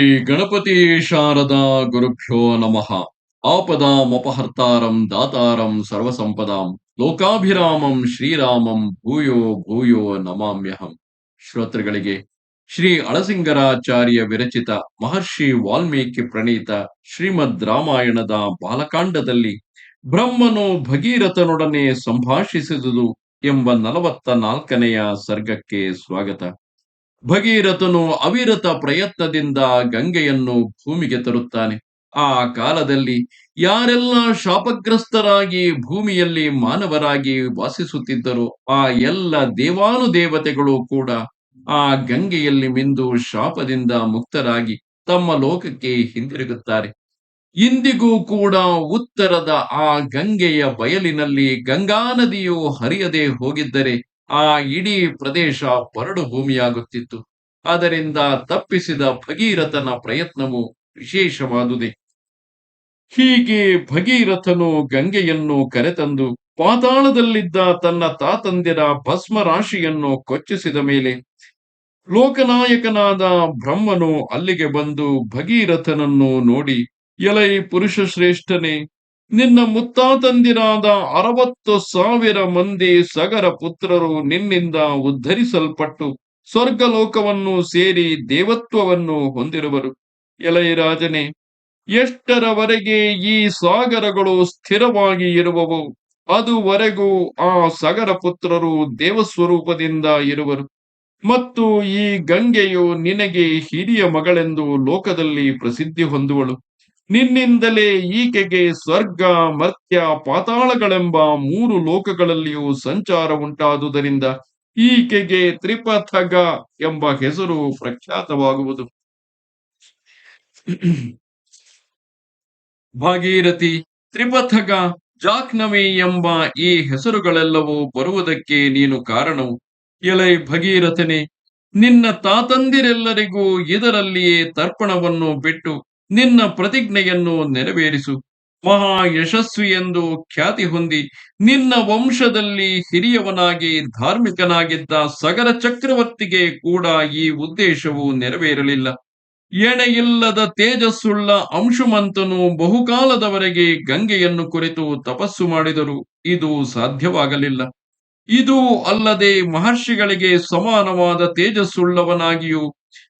ಶ್ರೀ ಗಣಪತಿ ಶಾರದಾ ಗುರುಭ್ಯೋ ನಮಃ. ಆಪದಾಮಪಹರ್ತಾರಂ ದಾತಾರಂ ಸರ್ವಸಂಪದಾಂ ಲೋಕಾಭಿರಾಮಂ ಶ್ರೀರಾಮಂ ಭೂಯೋ ಭೂಯೋ ನಮಾಮ್ಯಹಂ. ಶ್ರೋತೃಗಳಿಗೆ ಶ್ರೀ ಅಳಸಿಂಗರಾಚಾರ್ಯ ವಿರಚಿತ ಮಹರ್ಷಿ ವಾಲ್ಮೀಕಿ ಪ್ರಣೀತ ಶ್ರೀಮದ್ ರಾಮಾಯಣದ ಬಾಲಕಾಂಡದಲ್ಲಿ ಬ್ರಹ್ಮನು ಭಗೀರಥನೊಡನೆ ಸಂಭಾಷಿಸಿದುದು ಎಂಬ ನಲವತ್ತ ನಾಲ್ಕನೆಯ ಸರ್ಗಕ್ಕೆ ಸ್ವಾಗತ. ಭಗೀರಥನು ಅವಿರತ ಪ್ರಯತ್ನದಿಂದ ಗಂಗೆಯನ್ನು ಭೂಮಿಗೆ ತರುತ್ತಾನೆ. ಆ ಕಾಲದಲ್ಲಿ ಯಾರೆಲ್ಲ ಶಾಪಗ್ರಸ್ತರಾಗಿ ಭೂಮಿಯಲ್ಲಿ ಮಾನವರಾಗಿ ವಾಸಿಸುತ್ತಿದ್ದರೋ, ಆ ಎಲ್ಲ ದೇವಾನುದೇವತೆಗಳು ಕೂಡ ಆ ಗಂಗೆಯಲ್ಲಿ ಮಿಂದು ಶಾಪದಿಂದ ಮುಕ್ತರಾಗಿ ತಮ್ಮ ಲೋಕಕ್ಕೆ ಹಿಂದಿರುಗುತ್ತಾರೆ. ಇಂದಿಗೂ ಕೂಡ ಉತ್ತರದ ಆ ಗಂಗೆಯ ಬಯಲಿನಲ್ಲಿ ಗಂಗಾ ನದಿಯು ಹರಿಯದೆ ಹೋಗಿದ್ದರೆ ಆ ಇಡೀ ಪ್ರದೇಶ ಬರಡು ಭೂಮಿಯಾಗುತ್ತಿತ್ತು ಅದರಿಂದ ತಪ್ಪಿಸಿದ ಭಗೀರಥನ ಪ್ರಯತ್ನವು ವಿಶೇಷವಾದುದೆ. ಹೀಗೆ ಭಗೀರಥನು ಗಂಗೆಯನ್ನು ಕರೆತಂದು ಪಾತಾಳದಲ್ಲಿದ್ದ ತನ್ನ ತಾತಂದಿರ ಭಸ್ಮ ರಾಶಿಯನ್ನು ಕೊಚ್ಚಿಸಿದ ಮೇಲೆ ಲೋಕನಾಯಕನಾದ ಬ್ರಹ್ಮನು ಅಲ್ಲಿಗೆ ಬಂದು ಭಗೀರಥನನ್ನು ನೋಡಿ, ಎಲೈ ಪುರುಷ ಶ್ರೇಷ್ಠನೇ ನಿನ್ನ ಮುತ್ತಾತಂದಿರಾದ ಅರವತ್ತು ಸಾವಿರ ಮಂದಿ ಸಗರ ಪುತ್ರರು ನಿನ್ನಿಂದ ಉದ್ಧರಿಸಲ್ಪಟ್ಟು ಸ್ವರ್ಗಲೋಕವನ್ನು ಸೇರಿ ದೇವತ್ವವನ್ನು ಹೊಂದಿರುವರು. ಎಲೈ ರಾಜನೇ, ಎಷ್ಟರವರೆಗೆ ಈ ಸಾಗರಗಳು ಸ್ಥಿರವಾಗಿ ಇರುವವು? ಅದುವರೆಗೂ ಆ ಸಗರ ಪುತ್ರರು ದೇವಸ್ವರೂಪದಿಂದ ಇರುವರು. ಮತ್ತು ಈ ಗಂಗೆಯು ನಿನಗೆ ಹಿರಿಯ ಮಗಳೆಂದು ಲೋಕದಲ್ಲಿ ಪ್ರಸಿದ್ಧಿ ಹೊಂದುವಳು. ನಿನ್ನಿಂದಲೇ ಈಕೆಗೆ ಸ್ವರ್ಗ, ಮರ್ತ್ಯ, ಪಾತಾಳಗಳೆಂಬ ಮೂರು ಲೋಕಗಳಲ್ಲಿಯೂ ಸಂಚಾರ ಉಂಟಾದುದರಿಂದ ಈಕೆಗೆ ತ್ರಿಪಥಗ ಎಂಬ ಹೆಸರು ಪ್ರಖ್ಯಾತವಾಗುವುದು. ಭಾಗೀರಥಿ, ತ್ರಿಪಥಗ ಜಾಕ್ನವಿ ಎಂಬ ಈ ಹೆಸರುಗಳೆಲ್ಲವೂ ಬರುವುದಕ್ಕೆ ನೀನು ಕಾರಣವು. ಎಲೈ ಭಗೀರಥನೆ, ನಿನ್ನ ತಾತಂದಿರೆಲ್ಲರಿಗೂ ಇದರಲ್ಲಿಯೇ ತರ್ಪಣವನ್ನು ಬಿಟ್ಟು ನಿನ್ನ ಪ್ರತಿಜ್ಞೆಯನ್ನು ನೆರವೇರಿಸು. ಮಹಾ ಯಶಸ್ವಿ ಎಂದು ಖ್ಯಾತಿ ಹೊಂದಿ, ನಿನ್ನ ವಂಶದಲ್ಲಿ ಹಿರಿಯವನಾಗಿ ಧಾರ್ಮಿಕನಾಗಿದ್ದ ಸಗರ ಚಕ್ರವರ್ತಿಗೆ ಕೂಡ ಈ ಉದ್ದೇಶವು ನೆರವೇರಲಿಲ್ಲ. ಎಣೆಯಿಲ್ಲದ ತೇಜಸ್ಸುಳ್ಳ ಅಂಶುಮಂತನು ಬಹುಕಾಲದವರೆಗೆ ಗಂಗೆಯನ್ನು ಕುರಿತು ತಪಸ್ಸು ಮಾಡಿದರು ಇದು ಸಾಧ್ಯವಾಗಲಿಲ್ಲ. ಇದು ಅಲ್ಲದೆ ಮಹರ್ಷಿಗಳಿಗೆ ಸಮಾನವಾದ ತೇಜಸ್ಸುಳ್ಳವನಾಗಿಯೂ,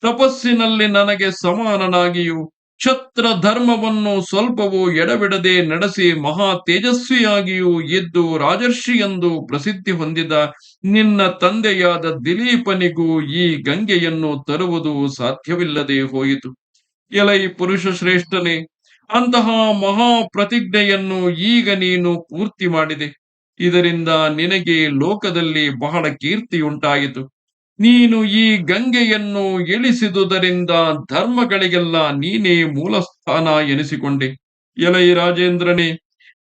ತಪಸ್ಸಿನಲ್ಲಿ ನನಗೆ ಸಮಾನನಾಗಿಯೂ ಕ್ಷತ್ರ ಧರ್ಮವನ್ನು ಸ್ವಲ್ಪವೂ ಎಡಬಿಡದೆ ನಡೆಸಿ ಮಹಾ ತೇಜಸ್ವಿಯಾಗಿಯೂ ಇದ್ದು ರಾಜರ್ಷಿ ಎಂದು ಪ್ರಸಿದ್ಧಿ ಹೊಂದಿದ ನಿನ್ನ ತಂದೆಯಾದ ದಿಲೀಪನಿಗೂ ಈ ಗಂಗೆಯನ್ನು ತರುವುದು ಸಾಧ್ಯವಿಲ್ಲದೆ ಹೋಯಿತು. ಎಲೈ ಪುರುಷ ಶ್ರೇಷ್ಠನೇ, ಅಂತಹ ಮಹಾ ಪ್ರತಿಜ್ಞೆಯನ್ನು ಈಗ ನೀನು ಪೂರ್ತಿ ಮಾಡಿದೆ. ಇದರಿಂದ ನಿನಗೆ ಲೋಕದಲ್ಲಿ ಬಹಳ ಕೀರ್ತಿಯುಂಟಾಯಿತು. ನೀನು ಈ ಗಂಗೆಯನ್ನು ಇಳಿಸಿದುದರಿಂದ ಧರ್ಮಗಳಿಗೆಲ್ಲ ನೀನೇ ಮೂಲಸ್ಥಾನ ಎನಿಸಿಕೊಂಡೆ. ಎಲೈ ರಾಜೇಂದ್ರನೇ,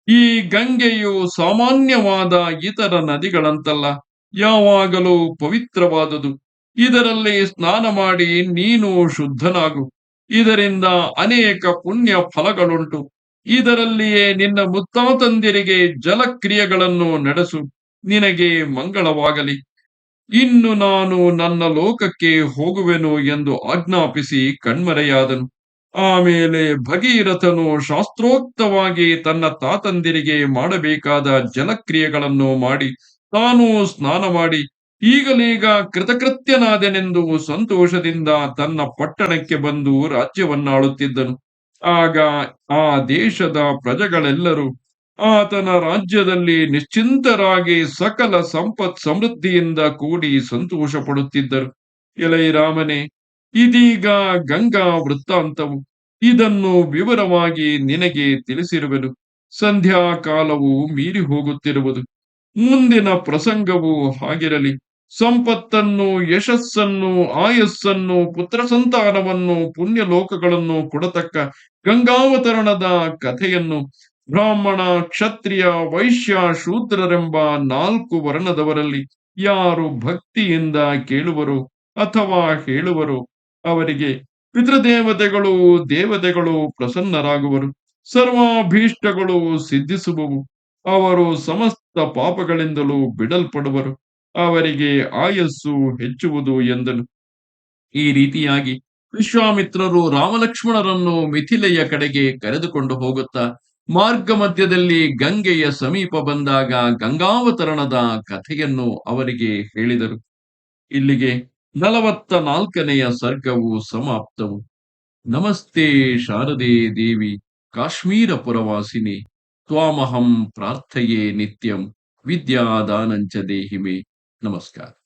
ಈ ಗಂಗೆಯು ಸಾಮಾನ್ಯವಾದ ಇತರ ನದಿಗಳಂತಲ್ಲ, ಯಾವಾಗಲೂ ಪವಿತ್ರವಾದುದು. ಇದರಲ್ಲಿ ಸ್ನಾನ ಮಾಡಿ ನೀನು ಶುದ್ಧನಾಗು. ಇದರಿಂದ ಅನೇಕ ಪುಣ್ಯ ಫಲಗಳುಂಟು. ಇದರಲ್ಲಿಯೇ ನಿನ್ನ ಮುತ್ತಾತಂದಿರಿಗೆ ಜಲಕ್ರಿಯೆಗಳನ್ನು ನಡೆಸು. ನಿನಗೆ ಮಂಗಳವಾಗಲಿ. ಇನ್ನು ನಾನು ನನ್ನ ಲೋಕಕ್ಕೆ ಹೋಗುವೆನು ಎಂದು ಆಜ್ಞಾಪಿಸಿ ಕಣ್ಮರೆಯಾದನು. ಆಮೇಲೆ ಭಗೀರಥನು ಶಾಸ್ತ್ರೋಕ್ತವಾಗಿ ತನ್ನ ತಾತಂದಿರಿಗೆ ಮಾಡಬೇಕಾದ ಜಲಕ್ರಿಯೆಗಳನ್ನು ಮಾಡಿ ತಾನು ಸ್ನಾನ ಮಾಡಿ ಈಗಲೀಗ ಕೃತಕೃತ್ಯನಾದೆನೆಂದು ಸಂತೋಷದಿಂದ ತನ್ನ ಪಟ್ಟಣಕ್ಕೆ ಬಂದು ರಾಜ್ಯವನ್ನಾಳುತ್ತಿದ್ದನು. ಆಗ ಆ ದೇಶದ ಪ್ರಜೆಗಳೆಲ್ಲರೂ ಆತನ ರಾಜ್ಯದಲ್ಲಿ ನಿಶ್ಚಿಂತರಾಗಿ ಸಕಲ ಸಂಪತ್ ಸಮೃದ್ಧಿಯಿಂದ ಕೂಡಿ ಸಂತೋಷ ಪಡುತ್ತಿದ್ದರು ಎಲೈ ರಾಮನೇ ಇದೀಗ ಗಂಗಾ ವೃತ್ತಾಂತವು ಇದನ್ನು ವಿವರವಾಗಿ ನಿನಗೆ ತಿಳಿಸಿರುವೆನು. ಸಂಧ್ಯಾ ಕಾಲವು ಮೀರಿ ಹೋಗುತ್ತಿರುವುದು. ಮುಂದಿನ ಪ್ರಸಂಗವು ಹಾಗಿರಲಿ. ಸಂಪತ್ತನ್ನು, ಯಶಸ್ಸನ್ನು, ಆಯಸ್ಸನ್ನು, ಪುತ್ರ ಸಂತಾನವನ್ನು ಪುಣ್ಯ ಲೋಕಗಳನ್ನು ಕೊಡತಕ್ಕ ಗಂಗಾವತರಣದ ಕಥೆಯನ್ನು ಬ್ರಾಹ್ಮಣ, ಕ್ಷತ್ರಿಯ, ವೈಶ್ಯ, ಶೂದ್ರರೆಂಬ ನಾಲ್ಕು ವರ್ಣದವರಲ್ಲಿ ಯಾರು ಭಕ್ತಿಯಿಂದ ಕೇಳುವರು ಅಥವಾ ಹೇಳುವರು? ಅವರಿಗೆ ಪಿತೃದೇವತೆಗಳು, ದೇವತೆಗಳು ಪ್ರಸನ್ನರಾಗುವರು, ಸರ್ವಾಭೀಷ್ಟಗಳು ಸಿದ್ಧಿಸುವವು, ಅವರು ಸಮಸ್ತ ಪಾಪಗಳಿಂದಲೂ ಬಿಡಲ್ಪಡುವರು, ಅವರಿಗೆ ಆಯಸ್ಸು ಹೆಚ್ಚುವುದು ಎಂದನು. ಈ ರೀತಿಯಾಗಿ ವಿಶ್ವಾಮಿತ್ರರು ರಾಮಲಕ್ಷ್ಮಣರನ್ನು ಮಿಥಿಲೆಯ ಕಡೆಗೆ ಕರೆದುಕೊಂಡು ಹೋಗುತ್ತಾ ಮಾರ್ಗ ಮಧ್ಯದಲ್ಲಿ ಗಂಗೆಯ ಸಮೀಪ ಬಂದಾಗ ಗಂಗಾವತರಣದ ಕಥೆಯನ್ನು ಅವರಿಗೆ ಹೇಳಿದರು. ಇಲ್ಲಿಗೆ ನಲವತ್ತ ನಾಲ್ಕನೆಯ ಸರ್ಗವು ಸಮಾಪ್ತವು. ನಮಸ್ತೆ ಶಾರದೆ ದೇವಿ, ಕಾಶ್ಮೀರ ಪುರವಾಸಿನಿ, ತ್ವಾಮಹಂ ಪ್ರಾರ್ಥೆಯೇ ನಿತ್ಯಂ, ವಿದ್ಯಾದಾನಂಚ ದೇಹಿಮೆ. ನಮಸ್ಕಾರ.